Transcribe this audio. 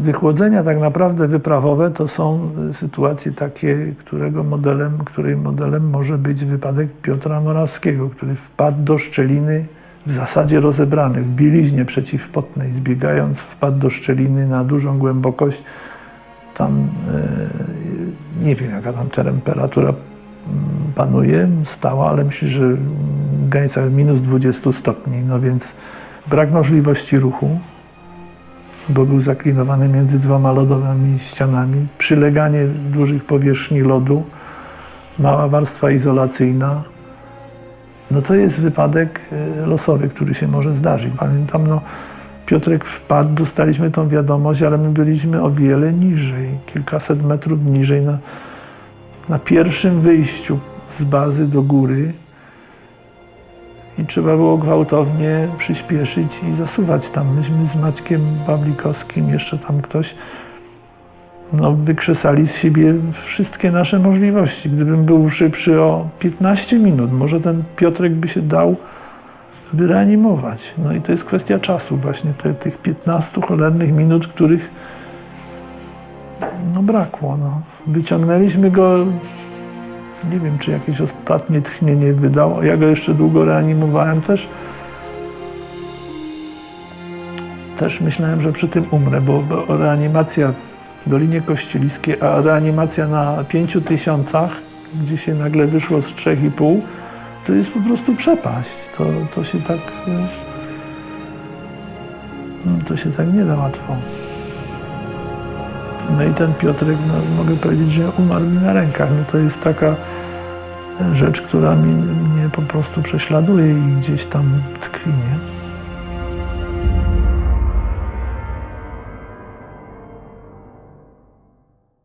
Wychłodzenia tak naprawdę wyprawowe to są y, sytuacje takie, którego modelem, której modelem może być wypadek Piotra Morawskiego, który wpadł do szczeliny w zasadzie rozebrany, w bieliźnie przeciwpotnej, zbiegając wpadł do szczeliny na dużą głębokość. Tam e, nie wiem jaka tam temperatura mm, panuje, stała, ale myślę, że w granicach minus 20 stopni, no więc brak możliwości ruchu bo był zaklinowany między dwoma lodowymi ścianami, przyleganie dużych powierzchni lodu, mała warstwa izolacyjna. No to jest wypadek e, losowy, który się może zdarzyć. Pamiętam, no, Piotrek wpadł, dostaliśmy tą wiadomość, ale my byliśmy o wiele niżej, kilkaset metrów niżej, na, na pierwszym wyjściu z bazy do góry i trzeba było gwałtownie przyspieszyć i zasuwać tam. Myśmy z Maćkiem Pawlikowskim, jeszcze tam ktoś, no, wykrzesali z siebie wszystkie nasze możliwości. Gdybym był szybszy o 15 minut, może ten Piotrek by się dał wyreanimować. No i to jest kwestia czasu właśnie, te, tych 15 cholernych minut, których no brakło. No. Wyciągnęliśmy go nie wiem, czy jakieś ostatnie tchnienie wydał. Ja go jeszcze długo reanimowałem też. Też myślałem, że przy tym umrę, bo, reanimacja w Dolinie Kościeliskiej, a reanimacja na pięciu tysiącach, gdzie się nagle wyszło z trzech i pół, to jest po prostu przepaść. To, to się tak... To się tak nie da łatwo. No i ten Piotrek, no, mogę powiedzieć, że umarł mi na rękach. No to jest taka rzecz, która mnie, mnie po prostu prześladuje i gdzieś tam tkwi, nie?